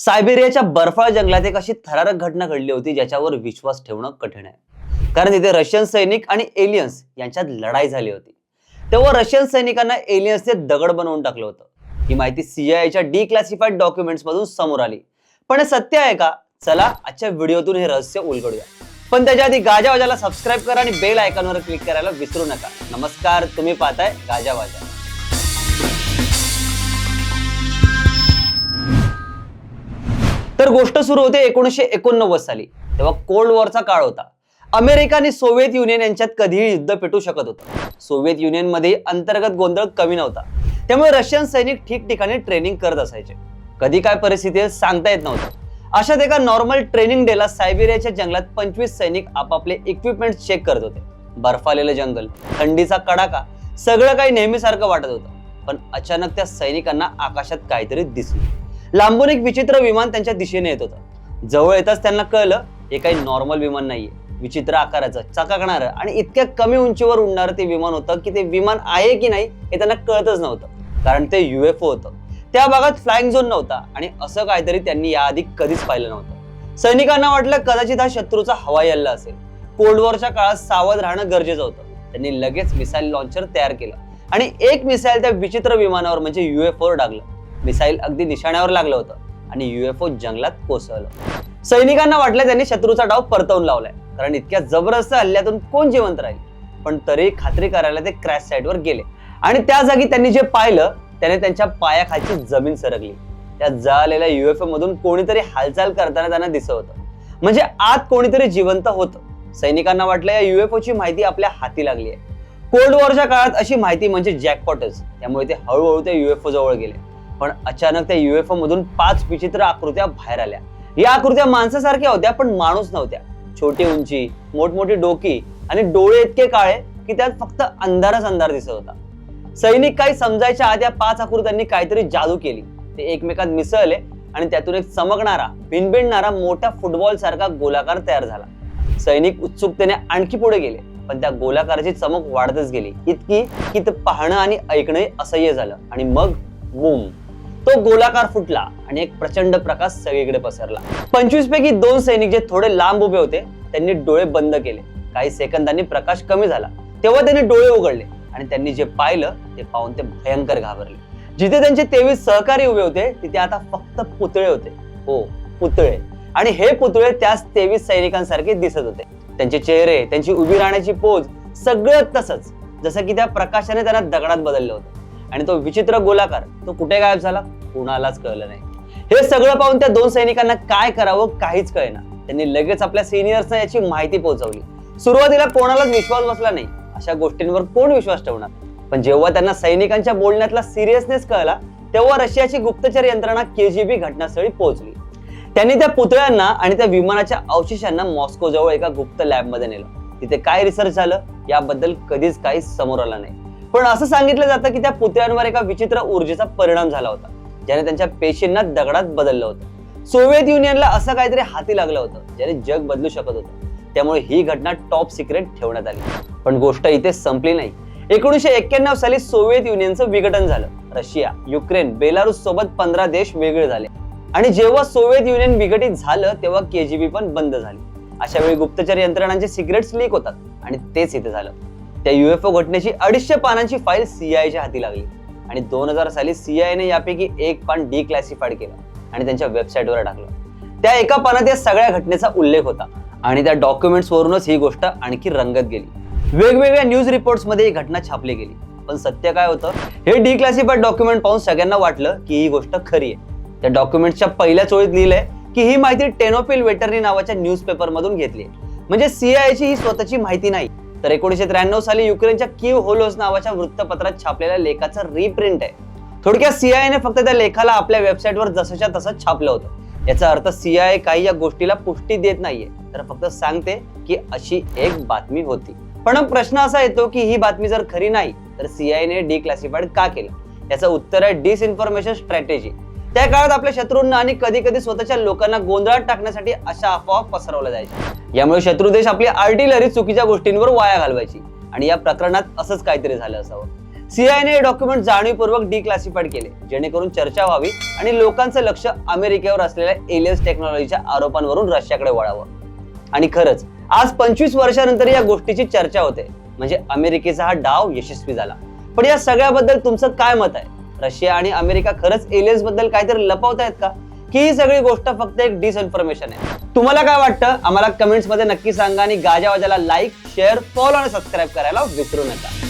सायबेरियाच्या बर्फाळ जंगलात एक अशी थरारक घटना घडली होती ज्याच्यावर विश्वास ठेवणं कठीण आहे. कारण तिथे रशियन सैनिक आणि एलियन्स यांच्यात लढाई झाली होती. तेव्हा रशियन सैनिकांना एलियन्सचे दगड बनवून टाकलं होतं. ही माहिती सीआयच्या डिक्लासिफाईड डॉक्युमेंट्स मधून समोर आली. पण हे सत्य आहे का? चला आजच्या व्हिडिओतून हे रहस्य उलगडूया. पण त्याच्या आधी गाजावाजाला सबस्क्राईब करा आणि बेल आयकॉनवर क्लिक करायला विसरू नका. नमस्कार तुम्ही पाहताय गाजावाजा तर गोष्ट सुरू होते एकोणीसशे एकोणनव्वद साली. तेव्हा कोल्ड वॉरचा काळ होता. अमेरिका आणि सोव्हिएत युनियन यांच्यात कधीही युद्ध पेटू शकत होतं. सोव्हिएत युनियनमध्ये अंतर्गत गोंधळ कमी नव्हता. त्यामुळे रशियन सैनिक ठिकठिकाणी ट्रेनिंग करत असायचे. कधी काय परिस्थिती सांगता येत नव्हतं. अशात एका नॉर्मल ट्रेनिंग डेला सायबेरियाच्या जंगलात पंचवीस सैनिक आपापले इक्विपमेंट चेक करत होते. बर्फालेलं जंगल थंडीचा कडाका सगळं काही नेहमीसारखं वाटत होतं. पण अचानक त्या सैनिकांना आकाशात काहीतरी दिसलं. लांबून एक विचित्र विमान त्यांच्या दिशेने येत होतं. जवळ येताच त्यांना कळलं हे काही नॉर्मल विमान नाहीये. विचित्र आकाराचं चकाकणारं आणि इतक्या कमी उंचीवर उडणारं ते विमान होतं की ते विमान आहे की नाही हे त्यांना कळतच नव्हतं. कारण ते युएफओ होतं. त्या भागात फ्लाइंग झोन नव्हता आणि असं काहीतरी त्यांनी याआधी कधीच पाहिलं नव्हतं. सैनिकांना वाटलं कदाचित हा शत्रूचा हवाई हल्ला असेल. कोल्ड वॉरच्या काळात सावध राहणं गरजेचं होतं. त्यांनी लगेच मिसाईल लॉन्चर तयार केलं आणि एक मिसाईल त्या विचित्र विमानावर म्हणजे युएफओवर डागलं मिसाईल अगदी निशाण्यावर लागलं होतं आणि युएफओ जंगलात कोसळलं. सैनिकांना वाटलं त्यांनी शत्रूचा डाव परतवून लावलाय कारण इतक्या जबरदस्त हल्ल्यातून कोण जिवंत राहील? पण तरी खात्री करायला ते क्रॅश साईटवर गेले. आणि त्या जागी त्यांनी जे पाहिलं त्याने त्यांच्या पायाखालची जमीन सरकली. त्या जळालेल्या युएफओ मधून कोणीतरी हालचाल करताना त्यांना दिसत होतं. म्हणजे आत कोणीतरी जिवंत होतं. सैनिकांना वाटलं या युएफओची माहिती आपल्या हाती लागली आहे. कोल्ड वॉरच्या काळात अशी माहिती म्हणजे जॅकपॉटच त्यामुळे ते हळूहळू त्या युएफओ जवळ गेले. पण अचानक त्या युएफओ मधून पाच विचित्र आकृत्या बाहेर आल्या. या आकृत्या माणसासारख्या होत्या पण माणूस नव्हत्या. छोटी उंची मोठमोठी डोकी आणि डोळे इतके काळे की त्यात फक्त अंधारच अंधार दिसत होता. सैनिक काही समजायच्या आत या पाच आकृत्यांनी काहीतरी जादू केली. ते एकमेकात मिसळले आणि त्यातून एक चमकणारा भिनभिनणारा मोठ्या फुटबॉल सारखा गोलाकार तयार झाला. सैनिक उत्सुकतेने आणखी पुढे गेले पण त्या गोलाकाराची चमक वाढतच गेली. इतकी की ते पाहणं आणि ऐकणं असह्य झालं आणि मग बूम! तो गोलाकार फुटला आणि एक प्रचंड प्रकाश सगळीकडे पसरला. पंचवीस पैकी दोन सैनिक जे थोडे लांब उभे होते त्यांनी डोळे बंद केले. काही सेकंदांनी प्रकाश कमी झाला. तेव्हा त्यांनी डोळे उघडले आणि त्यांनी जे पाहिलं ते पाहून ते भयंकर घाबरले. जिथे त्यांचे तेवीस सहकारी उभे होते तिथे आता फक्त पुतळे होते. हो पुतळे. आणि हे पुतळे त्याच तेवीस सैनिकांसारखे दिसत होते. त्यांचे चेहरे त्यांची उभी राहण्याची पोज सगळं तसंच. जसं की त्या प्रकाशाने त्यांना दगडात बदललं होतं. आणि तो विचित्र गोलाकार तो कुठे गायब झाला? कुणालाच कळलं नाही. हे सगळं पाहून त्या दोन सैनिकांना काय करावं काहीच कळेना. त्यांनी लगेच आपल्या सिनियर्सना याची माहिती पोहोचवली. सुरुवातीला कोणालाच विश्वास बसला नाही. अशा गोष्टींवर कोण विश्वास ठेवणार? पण जेव्हा त्यांना सैनिकांच्या बोलण्यातला सिरियसनेस कळला तेव्हा रशियाची गुप्तचर यंत्रणा केजीबी घटनास्थळी पोहोचली. त्यांनी त्या पुतळ्यांना आणि त्या विमानाच्या अवशेषांना मॉस्को जवळ एका गुप्त लॅबमध्ये नेलं. तिथे काय रिसर्च झालं? याबद्दल कधीच काही समोर आलं नाही. पण असं सांगितलं जातं की त्या पुतळ्यांवर एका विचित्र ऊर्जेचा परिणाम झाला होता ज्याने त्यांच्या पेशींना दगडात बदललं होतं. सोव्हिएत युनियनला असं काहीतरी हाती लागलं होतं ज्याने जग बदलू शकत होतं. त्यामुळे ही घटना टॉप सिक्रेट ठेवण्यात आली. पण गोष्ट इथे संपली नाही. एकोणीसशे एक्क्याण्णव साली सोव्हिएत युनियनचं विघटन झालं. रशिया युक्रेन बेलारूस सोबत पंधरा देश वेगळे झाले. आणि जेव्हा सोव्हिएत युनियन विघटित झालं तेव्हा केजीबी पण बंद झाली. अशा वेळी गुप्तचर यंत्रणांचे सिक्रेट्स लीक होतात आणि तेच इथे झालं. त्या युएफओ घटनेची अडीचशे पानांची फाईल सीआयच्या हाती लागली. आणि दोन हजार साली सीआयने यापैकी एक पान डिक्लासिफाईड केलं आणि त्यांच्या वेबसाईटवर टाकलं. त्या एका पानात या सगळ्या घटनेचा उल्लेख होता आणि त्या डॉक्युमेंट्स वरूनच ही गोष्ट आणखी रंगत गेली. वेगवेगळ्या न्यूज रिपोर्ट्समध्ये ही घटना छापली गेली. पण सत्य काय होतं? हे डिक्लासिफाईड डॉक्युमेंट पाहून सगळ्यांना वाटलं की ही गोष्ट खरी आहे. त्या डॉक्युमेंटच्या पहिल्या चोळीत लिहिलंय की ही माहिती टेनोपिल वेटरनी नावाच्या न्यूज पेपर मधून घेतली म्हणजे सीआयची ही स्वतःची माहिती नाही. तर एकोणीशे त्र्याण्णव साली युक्रेनच्या किव होलोस नावाच्या वृत्तपत्रात छापलेल्या लेखाचं रिप्रिंट आहे. थोडक्यात सीआयने फक्त त्या लेखाला आपल्या वेबसाईटवर जसंच्या तसं छापलं होतं. याचा अर्थ सीआयए काही या गोष्टीला पुष्टी देत नाहीये. तर फक्त सांगते की अशी एक बातमी होती. पण प्रश्न असा येतो की ही बातमी जर खरी नाही तर सीआयने डिक्लासिफाईड का केलं? याचं उत्तर आहे डिसइन्फॉर्मेशन स्ट्रॅटेजी त्या काळात आपल्या शत्रूंना आणि कधी कधी स्वतःच्या लोकांना गोंधळात टाकण्यासाठी अशा अफवा पसरवल्या जायच्या. यामुळे शत्रू देश आपली आर्टिलरी चुकीच्या गोष्टींवर वाया घालवायची. आणि या प्रकरणात असंच काहीतरी झालं असावं. सीआयने हे डॉक्युमेंट जाणीवपूर्वक डिक्लासिफाईड केले जेणेकरून चर्चा व्हावी आणि लोकांचं लक्ष अमेरिकेवर असलेल्या एलियन्स टेक्नॉलॉजीच्या आरोपांवरून रशियाकडे वळावं. आणि खरंच आज पंचवीस वर्षानंतर या गोष्टीची चर्चा होते. म्हणजे अमेरिकेचा हा डाव यशस्वी झाला. पण या सगळ्याबद्दल तुमचं काय मत आहे? रशिया आणि अमेरिका खरंच एलियन्सबद्दल काहीतरी लपवत आहेत का? की ही सगळी गोष्ट फक्त एक डिसइन्फॉर्मेशन आहे. तुम्हाला काय वाटतं? आम्हाला कमेंट्समध्ये नक्की सांगा आणि गाजावाजाला लाईक शेअर फॉलो आणि सबस्क्राईब करायला विसरू नका.